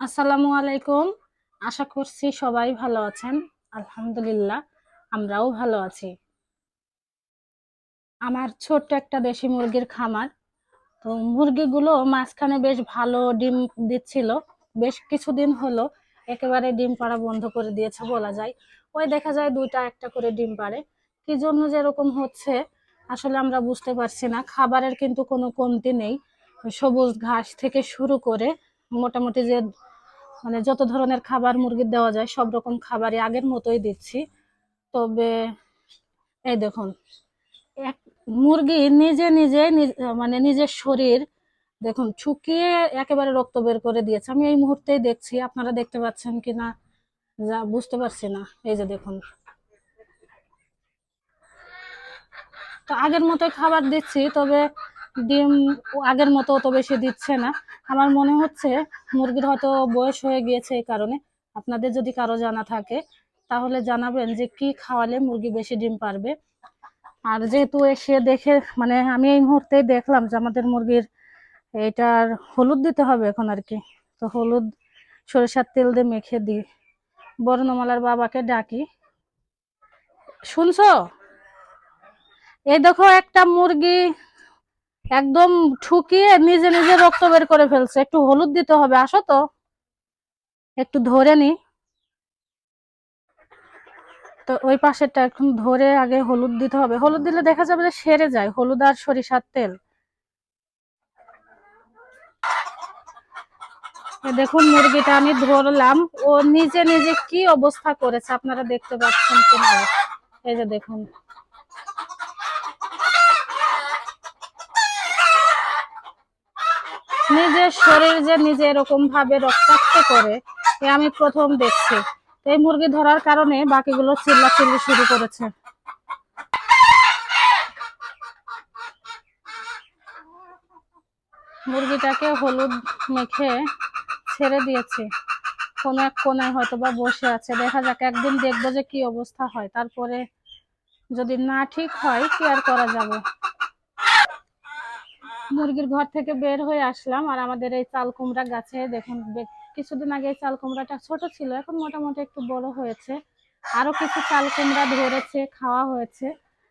আসসালামু আলাইকুম। আশা করছি সবাই ভালো আছেন। আলহামদুলিল্লাহ, আমরাও ভালো আছি। আমার ছোট্ট একটা দেশি মুরগির খামার। তো মুরগিগুলো মাঝখানে বেশ ভালো ডিম দিচ্ছিল। বেশ কিছুদিন হলো একেবারে ডিম পাড়া বন্ধ করে দিয়েছে বলা যায়। ওই দেখা যায় দুইটা একটা করে ডিম পাড়ে। কি জন্য যে এরকম হচ্ছে, আসলে আমরা বুঝতে পারছি না। খাবারের কিন্তু কোনো কমতি নেই। সবুজ ঘাস থেকে শুরু করে মোটামুটি যে মানে যত ধরনের খাবার মুরগির দেওয়া যায়, সব রকম খাবারই আগের মতোই দিচ্ছি। তবে এই দেখুন, এক মুরগি নিজে নিজে মানে নিজের শরীর, দেখুন, শুকিয়ে একেবারে রক্ত বের করে দিয়েছে। আমি এই মুহূর্তেই দেখছি, আপনারা দেখতে পাচ্ছেন কি না যা বুঝতে পারছি না। এই যে দেখুন। তো আগের মতোই খাবার দিচ্ছি, তবে ডিম আগের মতো অত বেশি দিচ্ছে না। আমার মনে হচ্ছে মুরগির হয়তো বয়স হয়ে গিয়েছে এই কারণে। আপনাদের যদি কারও জানা থাকে, তাহলে জানাবেন যে কি খাওয়ালে মুরগি বেশি ডিম পারবে। আর যেহেতু এসে দেখে মানে আমি এই মুহূর্তেই দেখলাম যে আমাদের মুরগির এটার হলুদ দিতে হবে এখন আর কি। তো হলুদ, সরিষার তেল দিয়ে মেখে দিই। বর্ণমালার বাবাকে ডাকি। শুনছো? এই দেখো একটা মুরগি একদম ঠুকিয়ে নিজে নিজে রক্ত বের করে ফেলছে। একটু হলুদ দিতে হবে, আসো তো। একটু ধরে নি। তো ওই পাশেরটা এখন ধরে আগে হলুদ দিতে হবে। হলুদ দিলে দেখা যাবে যে সেরে যায়, হলুদ আর সরিষার তেল। দেখুন মুরগিটা, আমি ধরলাম। ও নিজে নিজে কি অবস্থা করেছে, আপনারা দেখতে পাচ্ছেন কিনা? এই যে দেখুন। নিজের শরীর যে নিজে এরকম ভাবে রক্তাক্ত করে, এ আমি প্রথম দেখছি। এই মুরগি ধরার কারণে বাকিগুলো চিল্লাচিল্লি শুরু করেছে। মুরগিটাকে হলুদ মেখে ছেড়ে দিয়েছি। কোনো এক কোনায় হয়তো বা বসে আছে। দেখা যাক, একদিন দেখব যে কি অবস্থা হয়। তারপরে যদি না ঠিক হয়, কি আর করা যাবে? মুরগির ঘর থেকে বের হয়ে আসলাম আর আমাদের এই চাল কুমড়া গাছে দেখুন কিছুদিন আগে চাল কুমড়াটা ছোট ছিল, এখন মোটামুটি একটু বড় হয়েছে। আরও কিছু চাল কুমড়া ধরেছে, খাওয়া হয়েছে।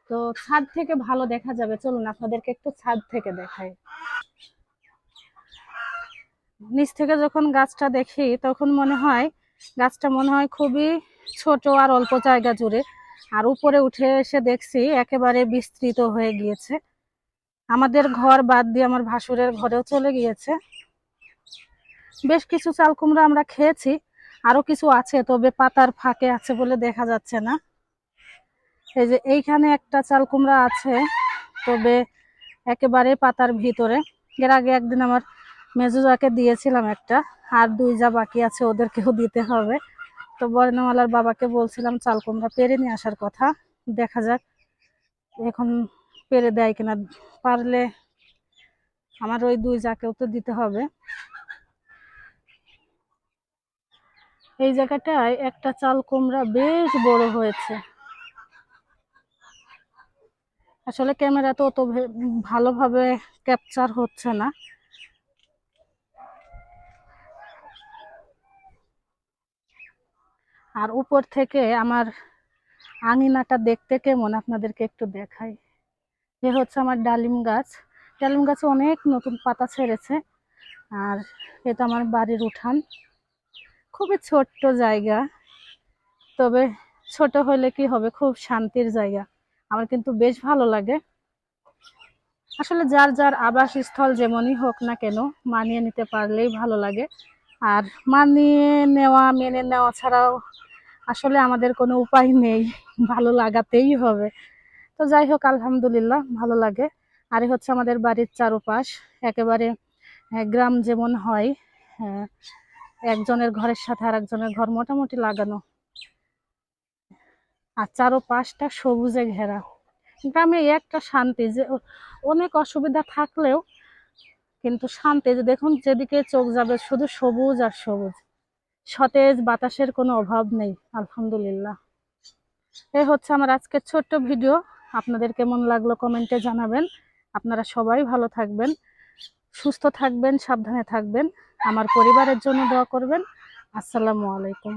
তো ছাদ থেকে ভালো দেখা যাবে। চলুন আপনাদেরকে একটু ছাদ থেকে দেখাই। নিচ থেকে যখন গাছটা দেখি, তখন মনে হয়, গাছটা মনে হয় খুবই ছোট আর অল্প জায়গা জুড়ে। আর উপরে উঠে এসে দেখছি, একেবারে বিস্তৃত হয়ে গিয়েছে। আমাদের ঘর বাদ দিয়ে আমার ভাসুরের ঘরেও চলে গিয়েছে। বেশ কিছু চাল কুমড়া আমরা খেয়েছি, আরও কিছু আছে, তবে পাতার ফাঁকে আছে বলে দেখা যাচ্ছে না। এই যে এইখানে একটা চাল কুমড়া আছে, তবে একেবারে পাতার ভিতরে। এর আগে একদিন আমার মেজুজাকে দিয়েছিলাম একটা, আর দুই যা বাকি আছে ওদেরকেও দিতে হবে। তো বর্ণমালার বাবাকে বলছিলাম, চাল কুমড়া পেরে নিয়ে আসার কথা, দেখা যাক। এখন পেরে দেয় কিনা পারলে আমার ওই দুই যাকেও তো দিতে হবে। এই জায়গাটায় একটা চাল কুমড়া বেশ বড় হয়েছে। আসলে ক্যামেরা তো অত ভালোভাবে ক্যাপচার হচ্ছে না। আর উপর থেকে আমার আঙিনাটা দেখতে কেমন? আপনাদেরকে একটু দেখাই। এ হচ্ছে আমার ডালিম গাছ। ডালিম গাছে অনেক নতুন পাতা ছেড়েছে। আর এটা আমার বাড়ির উঠান। খুবই ছোট্ট জায়গা। তবে ছোট হলে কি হবে? খুব শান্তির জায়গা। আমার কিন্তু বেশ ভালো লাগে। আসলে যার যার আবাসস্থল যেমনই হোক না কেন, মানিয়ে নিতে পারলেই ভালো লাগে। আর মানিয়ে নেওয়া, মেনে নেওয়া ছাড়াও আসলে আমাদের কোনো উপায় নেই। ভালো লাগাতেই হবে। তো যাই হোক আলহামদুলিল্লাহ, ভালো লাগে। আর হচ্ছে আমাদের বাড়ির চারপাশ। একেবারে গ্রাম যেমন হয় একজনের ঘরের সাথে আর একজনের ঘর মোটামুটি লাগানো। আর চারপাশটা সবুজে ঘেরা। গ্রামে একটা শান্তি যে অনেক অসুবিধা থাকলেও কিন্তু শান্তি যে, দেখুন, যেদিকে চোখ যাবে শুধু সবুজ আর সবুজ। সতেজ বাতাসের কোনো অভাব নেই, আলহামদুলিল্লাহ। এই হচ্ছে আমার আজকের ছোট্ট ভিডিও। আপনাদের কেমন লাগল কমেন্টে জানাবেন। আপনারা সবাই ভালো থাকবেন, সুস্থ থাকবেন, সাবধানে থাকবেন। আমার পরিবারের জন্য দোয়া করবেন। আসসালামু আলাইকুম।